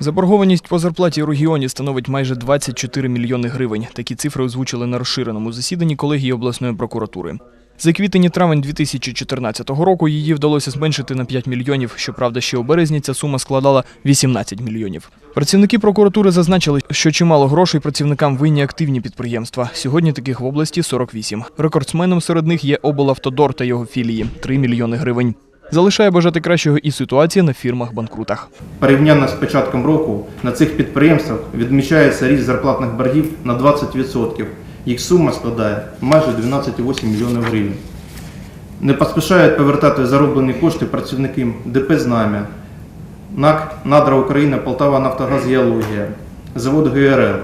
Заборгованість по зарплаті у регіоні становить майже 24 мільйони гривень. Такі цифри озвучили на розширеному засіданні колегії обласної прокуратури. За квітень і травень 2014 року її вдалося зменшити на 5 мільйонів. Щоправда, ще у березні ця сума складала 18 мільйонів. Працівники прокуратури зазначили, що чимало грошей працівникам винні активні підприємства. Сьогодні таких в області 48. Рекордсменом серед них є облавтодор та його філії 3 мільйони гривень. Залишає бажати кращого і ситуація на фірмах-банкрутах. Порівняно з початком року на цих підприємствах відмічається ріст зарплатних боргів на 20%. Їх сума складає майже 12,8 мільйонів гривень. Не поспішають повертати зароблені кошти працівники ДП «Знам'я», НАК «Надра Україна», Полтава «Нафтогаз Геологія», завод ГРЛ.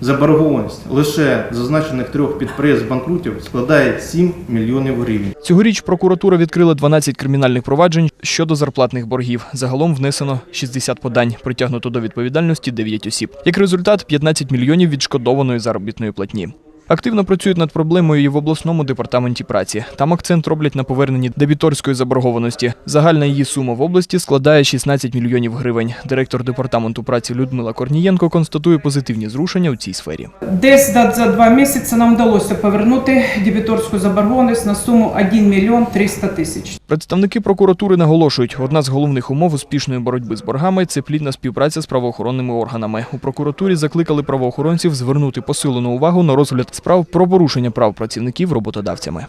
Заборгованість лише зазначених трьох підприємств банкрутів складає 7 мільйонів гривень. Цьогоріч прокуратура відкрила 12 кримінальних проваджень щодо зарплатних боргів. Загалом внесено 60 подань, притягнуто до відповідальності 9 осіб. Як результат, 15 мільйонів відшкодованої заробітної платні. Активно працюють над проблемою і в обласному департаменті праці. Там акцент роблять на поверненні дебіторської заборгованості. Загальна її сума в області складає 16 мільйонів гривень. Директор департаменту праці Людмила Корнієнко констатує позитивні зрушення у цій сфері. Десь за два місяці нам вдалося повернути дебіторську заборгованість на суму 1 мільйон 300 тисяч. Представники прокуратури наголошують, одна з головних умов успішної боротьби з боргами це плідна співпраця з правоохоронними органами. У прокуратурі закликали правоохоронців звернути посилену увагу на розгляд справ про порушення прав працівників роботодавцями.